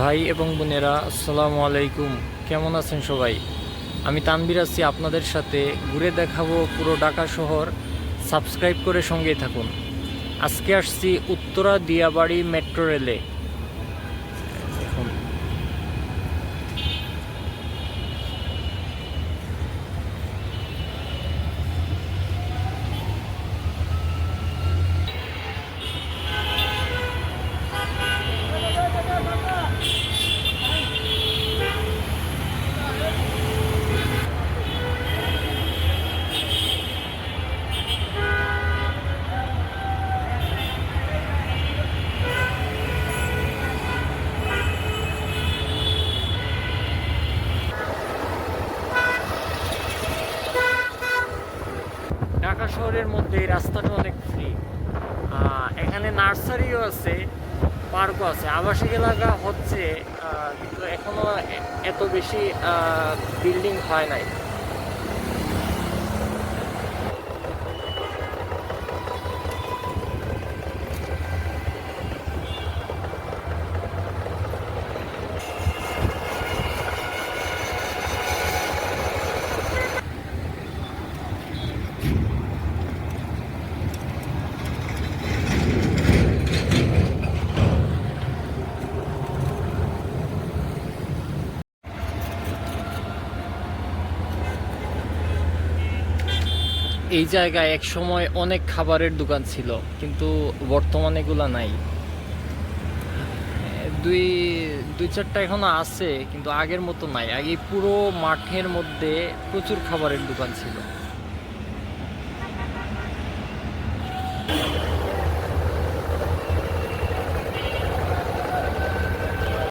ভাই এবং বোনেরা, আসসালামু আলাইকুম। কেমন আছেন সবাই? আমি তানবির আছি আপনাদের সাথে। ঘুরে দেখাবো পুরো ঢাকা শহর। সাবস্ক্রাইব করে সঙ্গেই থাকুন। আজকে আসছি উত্তরা দিয়াবাড়ি মেট্রো রেলে দেখুন ঢাকা শহরের মধ্যে এই রাস্তাটা অনেক ফ্রি এখানে নার্সারিও আছে, পার্কও আছে। আবাসিক এলাকা হচ্ছে কিন্তু এখনও এত বেশি বিল্ডিং হয় নাই। এই জায়গায় এক সময় অনেক খাবারের দোকান ছিল, কিন্তু বর্তমানে এগুলা নাই। দুই দুই চারটা এখনও আছে, কিন্তু আগের মতো নাই। আগে পুরো মাঠের মধ্যে প্রচুর খাবারের দোকান ছিল।